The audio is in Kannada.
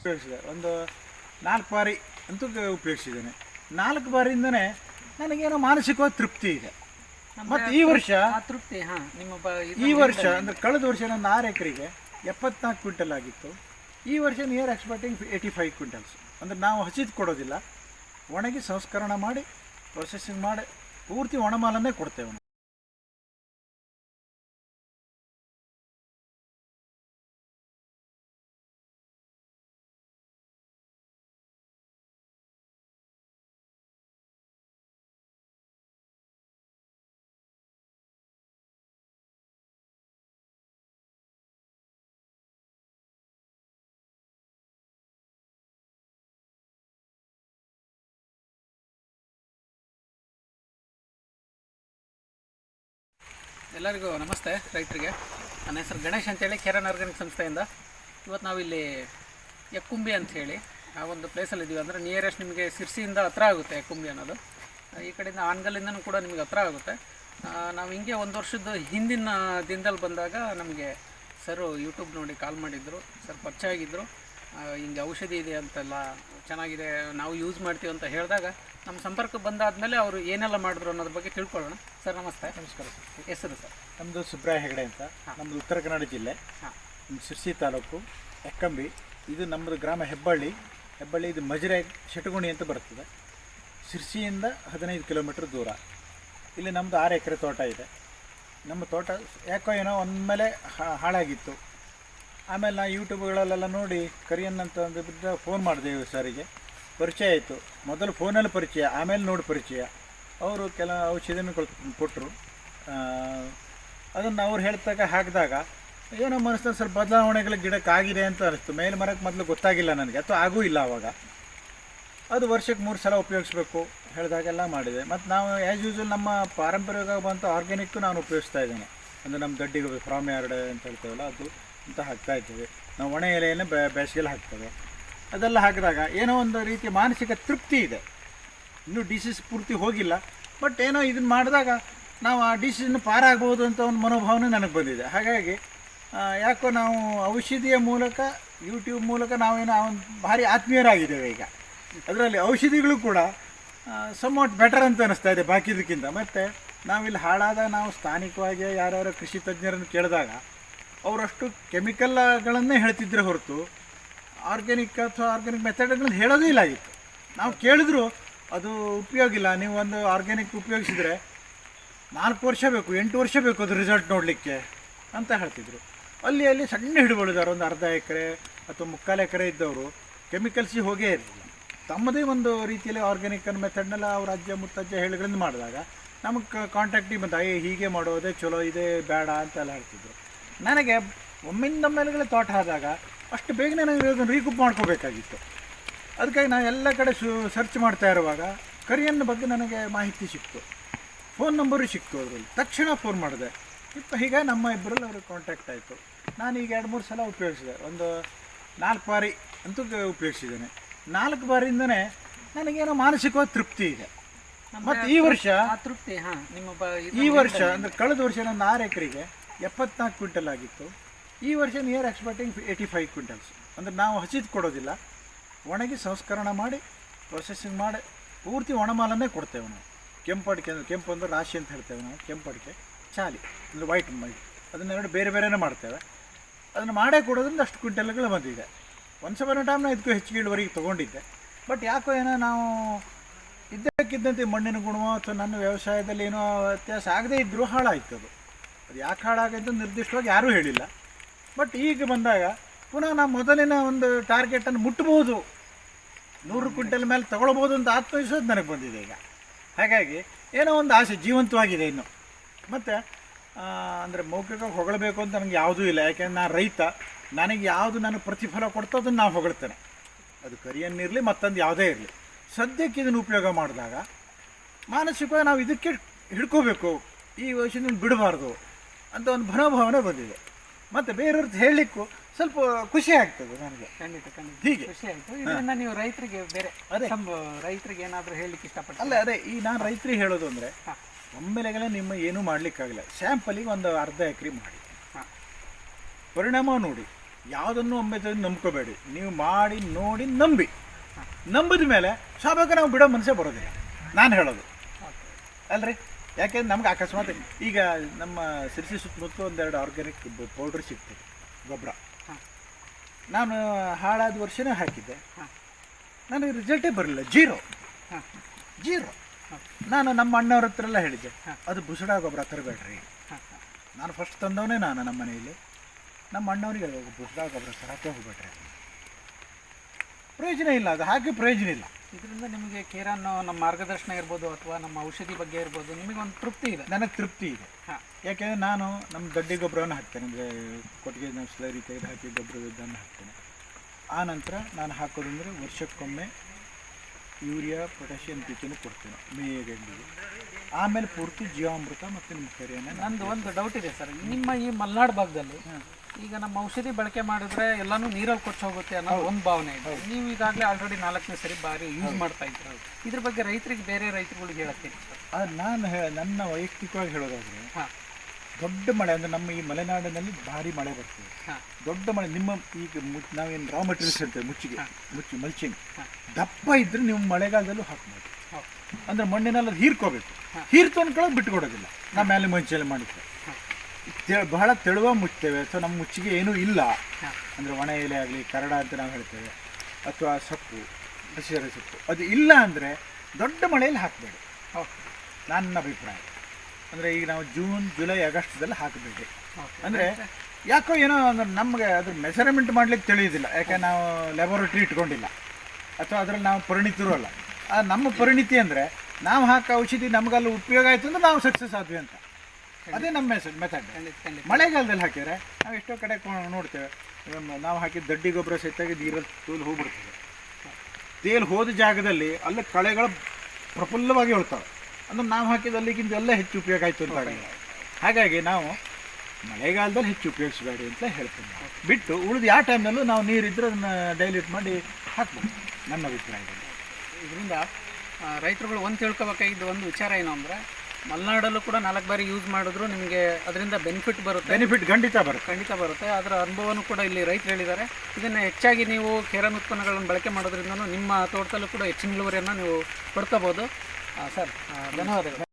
ಉಪಯೋಗಿಸಿದೆ. ಒಂದು ನಾಲ್ಕು ಬಾರಿ ಅಂತೂ ಉಪಯೋಗಿಸಿದ್ದೇನೆ. ನಾಲ್ಕು ಬಾರಿಯಿಂದನೇ ನನಗೇನೋ ಮಾನಸಿಕವಾಗಿ ತೃಪ್ತಿ ಇದೆ. ಮತ್ತು ಈ ವರ್ಷ ತೃಪ್ತಿ ಹಾ ನಿಮ್ಮ ಈ ವರ್ಷ ಅಂದರೆ ಕಳೆದ ವರ್ಷ ನನ್ನ ಆರು ಎಕರೆಗೆ ಎಪ್ಪತ್ನಾಲ್ಕು ಕ್ವಿಂಟಲ್ ಆಗಿತ್ತು. ಈ ವರ್ಷ near expecting eighty five quintals. ಅಂದರೆ ನಾವು ಹಸಿದು ಕೊಡೋದಿಲ್ಲ. ಒಣಗಿ ಸಂಸ್ಕರಣ ಮಾಡಿ ಪ್ರೊಸೆಸಿಂಗ್ ಮಾಡಿ ಪೂರ್ತಿ ಒಣಮಾಲನ್ನೇ ಕೊಡ್ತೇವೆ ಎಲ್ಲರಿಗೂ ನಮಸ್ತೆ ರೈತರಿಗೆ. ನನ್ನ ಹೆಸರು ಗಣೇಶ್ ಅಂತೇಳಿ, ಕೆರನ್ ಆರ್ಗಾನಿಕ್ ಸಂಸ್ಥೆಯಿಂದ. ಇವತ್ತು ನಾವಿಲ್ಲಿ ಯಕ್ಕುಂಬಿ ಅಂತ ಹೇಳಿ, ಆ ಒಂದು ಪ್ಲೇಸಲ್ಲಿ ಇದ್ದೀವಿ ಅಂದರೆ ನಿಯರೆಸ್ಟ್ ನಿಮಗೆ ಸಿರ್ಸಿಯಿಂದ ಹತ್ರ ಆಗುತ್ತೆ ಯಕ್ಕುಂಬಿ ಅನ್ನೋದು. ಈ ಕಡೆಯಿಂದ ಆನ್ಗಲ್ಲಿಂದನೂ ಕೂಡ ನಿಮಗೆ ಹತ್ರ ಆಗುತ್ತೆ. ನಾವು ಹಿಂಗೆ ಒಂದು ವರ್ಷದ ಹಿಂದಿನ ದಿನದಲ್ಲಿ ಬಂದಾಗ ನಮಗೆ ಸರು ಯೂಟ್ಯೂಬ್ ನೋಡಿ ಕಾಲ್ ಮಾಡಿದ್ರು. ಸರ್ ಪರಿಚಯ ಆಗಿದ್ದರು ಹಿಂಗೆ ಔಷಧಿ ಇದೆ ಅಂತೆಲ್ಲ ಚೆನ್ನಾಗಿದೆ, ನಾವು ಯೂಸ್ ಮಾಡ್ತೀವಿ ಅಂತ ಹೇಳಿದಾಗ ನಮ್ಮ ಸಂಪರ್ಕ ಬಂದಾದಮೇಲೆ ಅವರು ಏನೆಲ್ಲ ಮಾಡಿದ್ರು ಅನ್ನೋದ್ರ ಬಗ್ಗೆ ತಿಳ್ಕೊಳ್ಳೋಣ. ಸರ್ ನಮಸ್ತೆ. ನಮಸ್ಕಾರ ಸರ್. ಹೆಸರು ಸರ್? ನಮ್ಮದು ಸುಬ್ರಾಯ ಹೆಗಡೆ ಅಂತ. ನಮ್ಮದು ಉತ್ತರ ಕನ್ನಡ ಜಿಲ್ಲೆ. ಹಾಂ. ಸಿರ್ಸಿ ಶಿರ್ಸಿ ತಾಲೂಕು ಎಕ್ಕಂಬಿ. ಇದು ನಮ್ಮದು ಗ್ರಾಮ ಹೆಬ್ಬಳ್ಳಿ. ಹೆಬ್ಬಳ್ಳಿ ಇದು ಮಜರೆ ಶೆಟಗುಣಿ ಅಂತ ಬರ್ತದೆ ಶಿರ್ಸಿಯಿಂದ ಹದಿನೈದು ಕಿಲೋಮೀಟ್ರ್ ದೂರ. ಇಲ್ಲಿ ನಮ್ಮದು ಆರು ಎಕರೆ ತೋಟ ಇದೆ. ನಮ್ಮ ತೋಟ ಯಾಕೋ ಏನೋ ಒಂದ್ಮೇಲೆ ಹಾ- ಹಾಳಾಗಿತ್ತು. ಆಮೇಲೆ ನಾ ಯೂಟ್ಯೂಬ್ಗಳಲ್ಲೆಲ್ಲ ನೋಡಿ ಕರಿಯನ್ ಅಂತ ಒಂದು ಬಿದ್ದ ಫೋನ್ ಮಾಡಿದೆ ಸರಿಗೆ. ಪರಿಚಯ ಆಯಿತು. ಮೊದಲು ಫೋನಲ್ಲಿ ಪರಿಚಯ, ಆಮೇಲೆ ನೋಡಿ ಪರಿಚಯ. ಅವರು ಕೆಲ ಔಷಧಿನ ಕೊಟ್ಟರು ಅದನ್ನು ಅವ್ರು ಹೇಳ್ತಾಗ ಹಾಕಿದಾಗ, ಏನೋ ಮನಸ್ಸಿನ ಸ್ವಲ್ಪ ಬದಲಾವಣೆಗಳ ಗಿಡಕ್ಕಾಗಿದೆ ಅಂತ ಅನಿಸ್ತು. ಮೇಲೆ ಮರಕ್ಕೆ ಮೊದಲು ಗೊತ್ತಾಗಿಲ್ಲ ನನಗೆ. ಅಥವಾ ಆಗೂ ಇಲ್ಲ ಅವಾಗ. ಅದು ವರ್ಷಕ್ಕೆ ಮೂರು ಸಲ ಉಪಯೋಗಿಸ್ಬೇಕು ಹೇಳಿದಾಗೆಲ್ಲ ಮಾಡಿದೆ. ಮತ್ತು ನಾವು ಆ್ಯಸ್ ಯೂಸ್ವಲ್ ನಮ್ಮ ಪಾರಂಪರಿಕವಾಗಿ ಬಂತು ಆರ್ಗ್ಯಾನಿಕ್ಕು ನಾನು ಉಪಯೋಗಿಸ್ತಾ ಇದ್ದೇನೆ. ಅಂದರೆ ನಮ್ಮ ಗಡ್ಡಿಗೆ ಫ್ರಾಮ್ ಯಾರ್ಡ್ ಅಂತ ಹೇಳ್ತೇವಲ್ಲ, ಅದು ಅಂತ ಹಾಕ್ತಾ ಇದ್ದೀವಿ. ನಾವು ಒಣ ಎಲೆಯನ್ನು ಬೇಸಿಗೆಲ್ಲ ಹಾಕ್ತೇವೆ. ಅದೆಲ್ಲ ಹಾಕಿದಾಗ ಏನೋ ಒಂದು ರೀತಿಯ ಮಾನಸಿಕ ತೃಪ್ತಿ ಇದೆ. ಇನ್ನೂ ಡಿಸೀಸ್ ಪೂರ್ತಿ ಹೋಗಿಲ್ಲ. ಬಟ್ ಏನೋ ಇದನ್ನು ಮಾಡಿದಾಗ ನಾವು ಆ ಡಿಸೀಸ್ನ ಪಾರಾಗ್ಬೋದು ಅಂತ ಒಂದು ಮನೋಭಾವನೆ ನನಗೆ ಬಂದಿದೆ. ಹಾಗಾಗಿ ಯಾಕೋ ನಾವು ಔಷಧಿಯ ಮೂಲಕ ಯೂಟ್ಯೂಬ್ ಮೂಲಕ ನಾವೇನೋ ಒಂದು ಭಾರಿ ಆತ್ಮೀಯರಾಗಿದ್ದೇವೆ ಈಗ. ಅದರಲ್ಲಿ ಔಷಧಿಗಳು ಕೂಡ ಸಮ್ವಾಟ್ ಬೆಟರ್ ಅಂತ ಅನ್ನಿಸ್ತಾ ಇದೆ ಬಾಕಿದಕ್ಕಿಂತ ಮತ್ತು ನಾವಿಲ್ಲಿ ಹಾಳಾದ ನಾವು ಸ್ಥಾನಿಕವಾಗಿ ಯಾರ್ಯಾರೋ ಕೃಷಿ ತಜ್ಞರನ್ನು ಕೇಳಿದಾಗ, ಅವರಷ್ಟು ಕೆಮಿಕಲ್ಗಳನ್ನೇ ಹೇಳ್ತಿದ್ರೆ ಹೊರತು ಆರ್ಗ್ಯಾನಿಕ್ ಅಥವಾ ಆರ್ಗ್ಯಾನಿಕ್ ಮೆಥಡ್ಗಳನ್ನ ಹೇಳೋದೇ ಇಲ್ಲ ಆಗಿತ್ತು ನಾವು ಕೇಳಿದ್ರು, ಅದು ಉಪಯೋಗ ಇಲ್ಲ. ನೀವು ಒಂದು ಆರ್ಗ್ಯಾನಿಕ್ ಉಪಯೋಗಿಸಿದ್ರೆ ನಾಲ್ಕು ವರ್ಷ ಬೇಕು, ಎಂಟು ವರ್ಷ ಬೇಕು ಅದು ರಿಸಲ್ಟ್ ನೋಡಲಿಕ್ಕೆ ಅಂತ ಹೇಳ್ತಿದ್ರು. ಅಲ್ಲಿ ಅಲ್ಲಿ ಸಣ್ಣ ಹಿಡುವಳಿದಾರೆ ಒಂದು ಅರ್ಧ ಎಕರೆ ಅಥವಾ ಮುಕ್ಕಾಲು ಎಕರೆ ಇದ್ದವರು ಕೆಮಿಕಲ್ಸಿಗೆ ಹೋಗೇ ಇರಲಿಲ್ಲ. ತಮ್ಮದೇ ಒಂದು ರೀತಿಯಲ್ಲಿ ಆರ್ಗ್ಯಾನಿಕ್ ಅನ್ನೋ ಮೆಥಡ್ನೆಲ್ಲ ಅವ್ರ ಅಜ್ಜ, ಮುತ್ತಜ್ಜ ಹೇಳಿಗಳಿಂದ ಮಾಡಿದಾಗ ನಮಗೆ ಕಾಂಟ್ಯಾಕ್ಟಿಗೆ ಬಂದ ಏ ಹೀಗೆ ಮಾಡೋದೇ ಚಲೋ, ಇದೆ ಬೇಡ ಅಂತೆಲ್ಲ ಹೇಳ್ತಿದ್ರು. ನನಗೆ ಒಮ್ಮಿಂದ ಮೇಲೆಗಳೇ ತೋಟ ಆದಾಗ ಅಷ್ಟು ಬೇಗನೆ ನನಗೆ ಅದನ್ನು ರೀಕೂಪ್ ಮಾಡ್ಕೋಬೇಕಾಗಿತ್ತು. ಅದಕ್ಕಾಗಿ ನಾನು ಎಲ್ಲ ಕಡೆ ಸು ಸರ್ಚ್ ಮಾಡ್ತಾ ಇರುವಾಗ ಕರಿಯನ್ನ ಬಗ್ಗೆ ನನಗೆ ಮಾಹಿತಿ ಸಿಕ್ತು. ಫೋನ್ ನಂಬರು ಸಿಕ್ತು ಅದರಲ್ಲಿ. ತಕ್ಷಣ ಫೋನ್ ಮಾಡಿದೆ. ಇಪ್ಪ ಹೀಗೆ ನಮ್ಮ ಇಬ್ಬರಲ್ಲಿ ಅವ್ರಿಗೆ ಕಾಂಟ್ಯಾಕ್ಟ್ ಆಯಿತು. ನಾನು ಈಗ ಎರಡು ಮೂರು ಸಲ ಉಪಯೋಗಿಸಿದೆ. ಒಂದು ನಾಲ್ಕು ಬಾರಿ ಅಂತೂ ಉಪಯೋಗಿಸಿದ್ದೇನೆ. ನಾಲ್ಕು ಬಾರಿಯಿಂದನೇ ನನಗೇನೋ ಮಾನಸಿಕವಾದ ತೃಪ್ತಿ ಇದೆ. ಮತ್ತು ಈ ವರ್ಷ ಆ ತೃಪ್ತಿ ಹಾಂ ನಿಮ್ಮ ಈ ವರ್ಷ ಅಂದರೆ ಕಳೆದ ವರ್ಷ ನನ್ನ ಆರು ಎಕರೆಗೆ ಎಪ್ಪತ್ನಾಲ್ಕು ಕ್ವಿಂಟಲ್ ಆಗಿತ್ತು. ಈ ವರ್ಷ near expecting eighty five quintals ಅಂದರೆ ನಾವು ಹಸಿದು ಕೊಡೋದಿಲ್ಲ. ಒಣಗಿ ಸಂಸ್ಕರಣ ಮಾಡಿ ಪ್ರೊಸೆಸಿಂಗ್ ಮಾಡಿ, ಪೂರ್ತಿ ಒಣಮಾಲನ್ನೇ ಕೊಡ್ತೇವೆ ನಾವು. ಕೆಂಪು ಅಡಿಕೆ ಅಂದರೆ ಕೆಂಪು ಅಂದರೆ ರಾಶಿ ಅಂತ ಹೇಳ್ತೇವೆ ನಾವು, ಕೆಂಪಡಿಕೆ, ಚಾಲಿ, ಅಂದರೆ ವೈಟ್ ಮೈ ಅದನ್ನೆರಡು ಬೇರೆ ಬೇರೆನೇ ಮಾಡ್ತೇವೆ. ಅದನ್ನು ಮಾಡೇ ಕೊಡೋದ್ರಿಂದ ಅಷ್ಟು ಕ್ವಿಂಟಲ್ಗಳು ಬಂದಿದೆ. ಒಂದು ಸಮಯ ಟೈಮ್ನ ಇದಕ್ಕೂ ಹೆಚ್ಚಿಗೆ ಇಳುವರಿಗೆ ತೊಗೊಂಡಿದ್ದೆ. ಬಟ್ ಯಾಕೋ ಏನೋ ನಾವು ಇದ್ದಕ್ಕಿದ್ದಂತೆ ಮಣ್ಣಿನ ಗುಣವ ಅಥವಾ ನನ್ನ ವ್ಯವಸಾಯದಲ್ಲಿ ಏನೋ ವ್ಯತ್ಯಾಸ ಆಗದೇ ಇದ್ದರೂ ಹಾಳಾಯ್ತು ಅದು. ಅದು ಯಾಕೆ ಹಾಳಾಗೈತೆ ನಿರ್ದಿಷ್ಟವಾಗಿ ಯಾರೂ ಹೇಳಿಲ್ಲ. ಬಟ್ ಈಗ ಬಂದಾಗ ಪುನಃ ನಾವು ಮೊದಲಿನ ಒಂದು ಟಾರ್ಗೆಟನ್ನು ಮುಟ್ಟಬಹುದು. ನೂರು ಕ್ವಿಂಟಲ್ ಮೇಲೆ ತಗೊಳ್ಬೋದು ಅಂತ ಆತ್ಮವಿಶ್ವಾಸ ನನಗೆ ಬಂದಿದೆ ಈಗ. ಹಾಗಾಗಿ ಏನೋ ಒಂದು ಆಸೆ ಜೀವಂತವಾಗಿದೆ ಇನ್ನು. ಮತ್ತು ಅಂದರೆ ಮೌಖಿಕವಾಗಿ ಹೊಗಳಬೇಕು ಅಂತ ನನಗೆ ಯಾವುದೂ ಇಲ್ಲ. ಯಾಕೆಂದರೆ ನಾನು ರೈತ. ನನಗೆ ಯಾವುದು ನನಗೆ ಪ್ರತಿಫಲ ಕೊಡ್ತೋ ಅದನ್ನು ನಾವು ಹೊಗಳ್ತೇನೆ. ಅದು ಕರಿಯನ್ನಿರಲಿ ಮತ್ತೊಂದು ಯಾವುದೇ ಇರಲಿ. ಸದ್ಯಕ್ಕೆ ಇದನ್ನು ಉಪಯೋಗ ಮಾಡಿದಾಗ ಮಾನಸಿಕವಾಗಿ ನಾವು ಇದಕ್ಕೆ ಹಿಡ್ಕೋಬೇಕು. ಈ ವಯಸ್ಸಿನ ಬಿಡಬಾರ್ದು ಅಂತ ಒಂದು ಮನೋಭಾವನೆ ಬಂದಿದೆ. ಮತ್ತು ಬೇರೆಯವ್ರದ್ದು ಹೇಳಲಿಕ್ಕೂ ಸ್ವಲ್ಪ ಖುಷಿ ಆಗ್ತದೆ ನನಗೆ. ಖಂಡಿತ ಖಂಡಿತ. ಹೀಗೆ. ಖುಷಿ ಆಯ್ತು ಇದರಿಂದ ನೀವು ರೈತರಿಗೆ ಬೇರೆ ಅದೇ. ರೈತರಿಗೆ ಏನಾದರೂ ಹೇಳಲಿಕ್ಕೆ ಇಷ್ಟಪಡ್ತೀನಿ ಅಲ್ಲ ಅದೇ ಈ ನಾನು ರೈತರಿಗೆ ಹೇಳೋದು ಅಂದರೆ ಒಮ್ಮೆಲೆಗಳ ಒಮ್ಮೆಲೆಗೆಲ್ಲ ನಿಮ್ಮ ಏನೂ ಮಾಡಲಿಕ್ಕಾಗಲ್ಲ. ಸ್ಯಾಂಪಲಿಗೆ ಒಂದು ಅರ್ಧ ಎಕರೆ ಮಾಡಿ. ಹಾ. ಪರಿಣಾಮ ನೋಡಿ. ಯಾವುದನ್ನು ಒಮ್ಮೆ ನಂಬ್ಕೋಬೇಡಿ. ನೀವು ಮಾಡಿ ನೋಡಿ ನಂಬಿ. ನಂಬಿದ ಮೇಲೆ ಸ್ವಾಭಾವಿಕ ನಾವು ಬಿಡೋ ಮನಸ್ಸೇ ಬರೋದಿಲ್ಲ. ನಾನು ಹೇಳೋದು. ಅಲ್ರಿ? ಯಾಕೆಂದ್ರೆ ನಮ್ಗೆ ಅಕಸ್ಮಾತ್ ಈಗ ನಮ್ಮ ಸಿರ್ಸಿ ಸುತ್ತಮುತ್ತಲು ಒಂದೆರಡು ಆರ್ಗ್ಯಾನಿಕ್ ಪೌಡ್ರ್ ಸಿಗ್ತದೆ ಗೊಬ್ಬರ. ಹಾಂ. ನಾನು ಹಾಳಾದ ವರ್ಷನೇ ಹಾಕಿದ್ದೆ. ನನಗೆ ರಿಸಲ್ಟೇ ಬರಲಿಲ್ಲ. ಜೀರೋ ಹಾಂ. ಜೀರೋ ನಾನು ನಮ್ಮ ಅಣ್ಣವ್ರ ಹತ್ರ ಎಲ್ಲ ಹೇಳಿದ್ದೆ ಅದು ಬುಸಡ ಗೊಬ್ಬರ ತರಬೇಡ್ರಿ. ನಾನು ಫಸ್ಟ್ ತಂದವನೇ ನಾನು ನಮ್ಮ ಮನೆಯಲ್ಲಿ. ನಮ್ಮ ಅಣ್ಣವ್ರಿಗೆ ಬುಸಡ ಗೊಬ್ಬರ ತರಕ್ಕೆ ಹೋಗ್ಬೇಡ್ರಿ. ಪ್ರಯೋಜನ ಇಲ್ಲ ಅದು ಹಾಗೆ ಪ್ರಯೋಜನ ಇಲ್ಲ. ಇದರಿಂದ ನಿಮಗೆ ಕೇರನ್ನು ನಮ್ಮ ಮಾರ್ಗದರ್ಶನ ಇರ್ಬೋದು ಅಥವಾ ನಮ್ಮ ಔಷಧಿ ಬಗ್ಗೆ ಇರ್ಬೋದು ನಿಮಗೆ ಒಂದು ತೃಪ್ತಿ ಇದೆ? ನನಗೆ ತೃಪ್ತಿ ಇದೆ. ಹಾಂ. ಯಾಕೆಂದರೆ ನಾನು ನಮ್ಮ ದೊಡ್ಡ ಗೊಬ್ಬರವನ್ನು ಹಾಕ್ತೇನೆ ಅಂದರೆ ಕೊಟ್ಟಿಗೆ ನಾವು ಸ್ಲರಿ ತೆಗೆದು ಹಾಕಿ ಗೊಬ್ಬರವನ್ನು ಹಾಕ್ತೇನೆ. ಆ ನಂತರ ನಾನು ಹಾಕೋದಂದರೆ ವರ್ಷಕ್ಕೊಮ್ಮೆ ಯೂರಿಯಾ ಪೊಟ್ಯಾಷಿಯಂ ಪೀಚನ್ನು ಕೊಡ್ತೇನೆ ಮೇಯಗಂಡಿಗೆ ಆಮೇಲೆ ಪೂರ್ತಿ ಜೀವಾಮೃತ ಮತ್ತು ನಿಮ್ಮ ಕರಿಯನ್ನು ನಂದು ಒಂದು ಡೌಟ್ ಇದೆ ಸರ್. ನಿಮ್ಮ ಈ ಮಲೆನಾಡು ಭಾಗದಲ್ಲಿ ಈಗ ನಮ್ಮ ಔಷಧಿ ಬಳಕೆ ಮಾಡಿದ್ರೆ ಎಲ್ಲಾನು ನೀರಲ್ಲಿ ಕೊಚ್ಚ ಹೋಗುತ್ತೆ ಅನ್ನೋ ಒಂದು ಭಾವನೆ ಇದೆ. ನೀವು ಈಗಾಗಲೇ ಆಲ್ರೆಡಿ ನಾಲ್ಕನೇ ಸರಿ ಬಾರಿ ಯೂಸ್ ಮಾಡ್ತಾ ಇದ್ದೀರ? ಇದ್ರ ಬಗ್ಗೆ ರೈತರಿಗೆ ಬೇರೆ ರೈತರುಗಳಿಗೆ ಹೇಳತ್ತೀನಿ ಸರ್? ಅದು ನಾನು ನನ್ನ ವೈಯಕ್ತಿಕವಾಗಿ ಹೇಳೋದಾದ್ರೆ ಹಾಂ. ದೊಡ್ಡ ಮಳೆ ಅಂದರೆ ನಮ್ಮ ಈ ಮಲೆನಾಡಿನಲ್ಲಿ ಭಾರಿ ಮಳೆ ಬರ್ತದೆ. ದೊಡ್ಡ ಮಳೆ ನಿಮ್ಮ ಈಗ ನಾವೇನು ರಾ ಮೆಟೀರಿಯಲ್ಸ್ ಹೇಳ್ತೇವೆ ಮುಚ್ಚಿಗೆ ಮುಚ್ಚಿ ಮಲ್ಚಿಂಗ್. ದಪ್ಪ ಇದ್ರೆ ನೀವು ಮಳೆಗಾಲದಲ್ಲೂ ಹಾಕ್ಬೋದು. ಅಂದ್ರೆ ಮಣ್ಣಿನಲ್ಲಿ ಹೀರ್ಕೋಬೇಕು. ಹೀರ್ತು ಅನ್ಕೊಳ್ಳೋದು ಬಿಟ್ಕೊಡೋದಿಲ್ಲ. ನಮ್ಮ ಮೇಲೆ ಮಂಚಲ್ಲಿ ಮಾಡಿದ್ದೆ ಬಹಳ ತೆಳುವ ಮುಚ್ತೇವೆ ಅಥವಾ ನಮ್ಮ ಮುಚ್ಚಿಗೆ ಏನೂ ಇಲ್ಲ. ಅಂದರೆ ಒಣ ಎಲೆ ಆಗಲಿ ಕರಡ ಅಂತ ನಾವು ಹೇಳ್ತೇವೆ. ಅಥವಾ ಸೊಪ್ಪು ಹಸಿರ ಸೊಪ್ಪು. ಅದು ಇಲ್ಲ ಅಂದರೆ ದೊಡ್ಡ ಮಳೆಯಲ್ಲಿ ಹಾಕಬೇಡಿ. ಓಕೆ. ನನ್ನ ಅಭಿಪ್ರಾಯ. ಅಂದರೆ ಈಗ ನಾವು ಜೂನ್ ಜುಲೈ ಆಗಸ್ಟ್ದಲ್ಲಿ ಹಾಕಬೇಡಿ. ಅಂದರೆ ಯಾಕೋ ಏನೋ ಅಂದ್ರೆ ನಮಗೆ ಅದ್ರ ಮೆಸರ್ಮೆಂಟ್ ಮಾಡ್ಲಿಕ್ಕೆ ತಿಳಿಯೋದಿಲ್ಲ. ಯಾಕೆ ನಾವು ಲ್ಯಾಬೊರೇಟ್ರಿ ಇಟ್ಕೊಂಡಿಲ್ಲ. ಅಥವಾ ಅದರಲ್ಲಿ ನಾವು ಪರಿಣಿತರು ಅಲ್ಲ. ಆ ನಮ್ಮ ಪರಿಣಿತಿ ಅಂದರೆ ನಾವು ಹಾಕೋ ಔಷಧಿ ನಮಗಲ್ಲಿ ಉಪಯೋಗ ಆಯಿತು ಅಂದ್ರೆ ನಾವು ಸಕ್ಸಸ್ ಆದ್ವಿ ಅಂತ. ಅದೇ ನಮ್ಮ ಮೆಸೇಜ್ ಮೆಥಡ್ ಮಳೆಗಾಲದಲ್ಲಿ ಹಾಕಿದ್ರೆ ನಾವು ಎಷ್ಟೋ ಕಡೆ ನೋಡ್ತೇವೆ. ನಾವು ಹಾಕಿದ ದಡ್ಡಿ ಗೊಬ್ಬರ ಸಹಿತಾಗಿ ನೀರಲ್ಲಿ ತೂಲು ಹೋಗ್ಬಿಡ್ತದೆ. ತೇಲ್ ಹೋದ ಜಾಗದಲ್ಲಿ ಅಲ್ಲಿ ಕಳೆಗಳು ಪ್ರಫುಲ್ಲವಾಗಿ ಹೇಳ್ತಾವೆ ಅಂದ್ರೆ ನಾವು ಹಾಕಿದ ಅಲ್ಲಿಗಿಂತ ಎಲ್ಲ ಹೆಚ್ಚು ಉಪಯೋಗ ಆಯಿತು ಅಂತ. ಹಾಗಾಗಿ ನಾವು ಮಳೆಗಾಲದಲ್ಲಿ ಹೆಚ್ಚು ಉಪಯೋಗಿಸಬೇಡಿ ಅಂತ ಹೇಳ್ತೀನಿ. ಬಿಟ್ಟು ಉಳಿದು ಯಾವ ಟೈಮ್ನಲ್ಲೂ ನಾವು ನೀರಿದ್ರೆ ಅದನ್ನು ಡೈಲ್ಯೂಟ್ ಮಾಡಿ ಹಾಕ್ಬೋದು. ನನ್ನ ಅಭಿಪ್ರಾಯದಲ್ಲಿ. ಇದರಿಂದ ರೈತರುಗಳು ಒಂದು ತಿಳ್ಕೊಬೇಕಾಗಿದ್ದು ಒಂದು ವಿಚಾರ ಏನು ಅಂದರೆ ಮಲೆನಾಡಲ್ಲೂ ಕೂಡ ನಾಲ್ಕು ಬಾರಿ ಯೂಸ್ ಮಾಡಿದ್ರು. ನಿಮಗೆ ಅದರಿಂದ ಬೆನಿಫಿಟ್ ಬರುತ್ತೆ. ಬೆನಿಫಿಟ್ ಖಂಡಿತ ಬರುತ್ತೆ. ಖಂಡಿತ ಬರುತ್ತೆ. ಅದರ ಅನುಭವನೂ ಕೂಡ ಇಲ್ಲಿ ರೈತರು ಹೇಳಿದ್ದಾರೆ. ಇದನ್ನು ಹೆಚ್ಚಾಗಿ ನೀವು ಕೇರನ್ ಉತ್ಪನ್ನಗಳನ್ನು ಬಳಕೆ ಮಾಡೋದ್ರಿಂದ ನಿಮ್ಮ ತೋಟದಲ್ಲೂ ಕೂಡ ಹೆಚ್ಚಿನ ಇಳುವರಿಯನ್ನು ನೀವು ಪಡ್ಕೋಬೋದು. ಸರ್ ಧನ್ಯವಾದಗಳು.